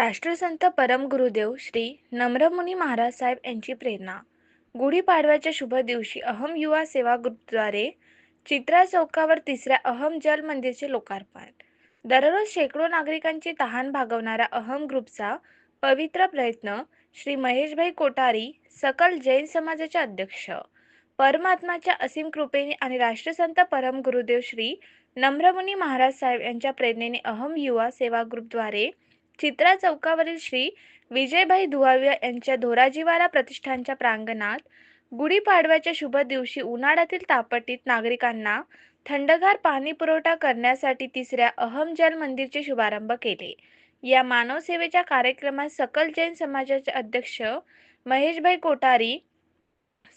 राष्ट्रसंत परमगुरुदेव श्री नम्रमुनी महाराज साहेब यांची प्रेरणा. गुढीपाडव्याच्या शुभ दिवशी अहम युवा सेवा ग्रुपद्वारे चित्रा चौकावर तिसऱ्या अहम जल मंदिरचे लोकार्पण. दररोज शेकडो नागरिकांची तहान भागवणारा अहम ग्रुपचा पवित्र प्रयत्न श्री महेशभाई कोठारी सकल जैन समाजाचे अध्यक्ष परमात्माच्या असीम कृपेने आणि राष्ट्रसंत परमगुरुदेव श्री नम्रमुनी महाराज साहेब यांच्या प्रेरणेने अहम युवा सेवा ग्रुपद्वारे चित्रा चौकावरील श्री विजयभाई धुवाविया यांच्या धोराजीवाला प्रतिष्ठानच्या प्रांगणात गुढीपाडव्याच्या शुभ दिवशी उन्हाळ्यातील तापटीत नागरिकांना थंडगार पाणी पुरवठा करण्यासाठी तिसऱ्या अहम जल मंदिरचे शुभारंभ केले. या मानवसेवेच्या कार्यक्रमात सकल जैन समाजाचे अध्यक्ष महेशभाई कोठारी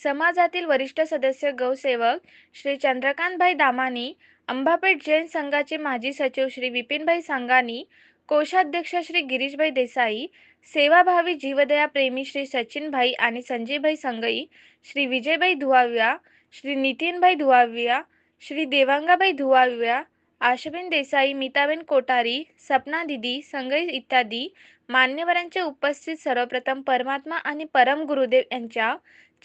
समाजातील वरिष्ठ सदस्य गौसेवक श्री चंद्रकांतभाई दामानी अंबापेठ जैन संघाचे माजी सचिव श्री विपिनभाई सांगानी कोषाध्यक्ष श्री गिरीशभाई देसाई सेवाभावी जीवदया प्रेमी श्री सचिनभाई आणि संजयभाई संगई श्री विजयभाई धुवाव्या श्री नितीनभाई धुवाविया श्री देवांगाबाई धुवाव्या आशाबेन देसाई मिताबेन कोटारी सपना दिदी संगई इत्यादी मान्यवरांचे उपस्थित सर्वप्रथम परमात्मा आणि परम गुरुदेव यांच्या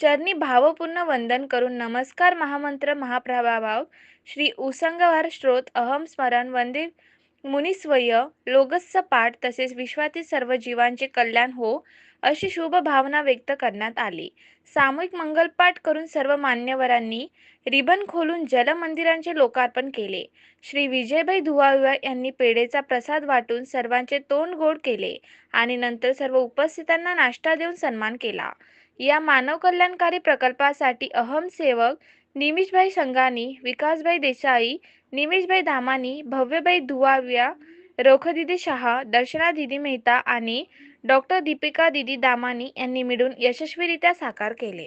चरणी भावपूर्ण वंदन करून नमस्कार महामंत्र महाप्रभाभाव श्री उसंगवार स्त्रोत अहम स्मरण वंदे मुनिस्वय लोगस्स पाठ तसेच विश्वातील सर्व जीवांचे कल्याण हो अशी शुभ भावना व्यक्त करण्यात आली. सामूहिक मंगलपाठ करून सर्व मान्यवरांनी रिबन खोलून जलमंदिरांचे लोकार्पण केले. श्री विजयभाई धुवाविवा यांनी पेढेचा प्रसाद वाटून सर्वांचे तोंड गोड केले आणि नंतर सर्व उपस्थितांना नाश्ता देऊन सन्मान केला. या मानव कल्याणकारी प्रकल्पासाठी अहम सेवक निमिषभाई संघानी विकासभाई देसाई निमिषभाई धामानी भव्यभाई धुवाविया रोखदिदी शहा दर्शना दिदी मेहता आणि डॉक्टर दीपिका दिदी दामानी यांनी मिळून यशस्वीरित्या साकार केले.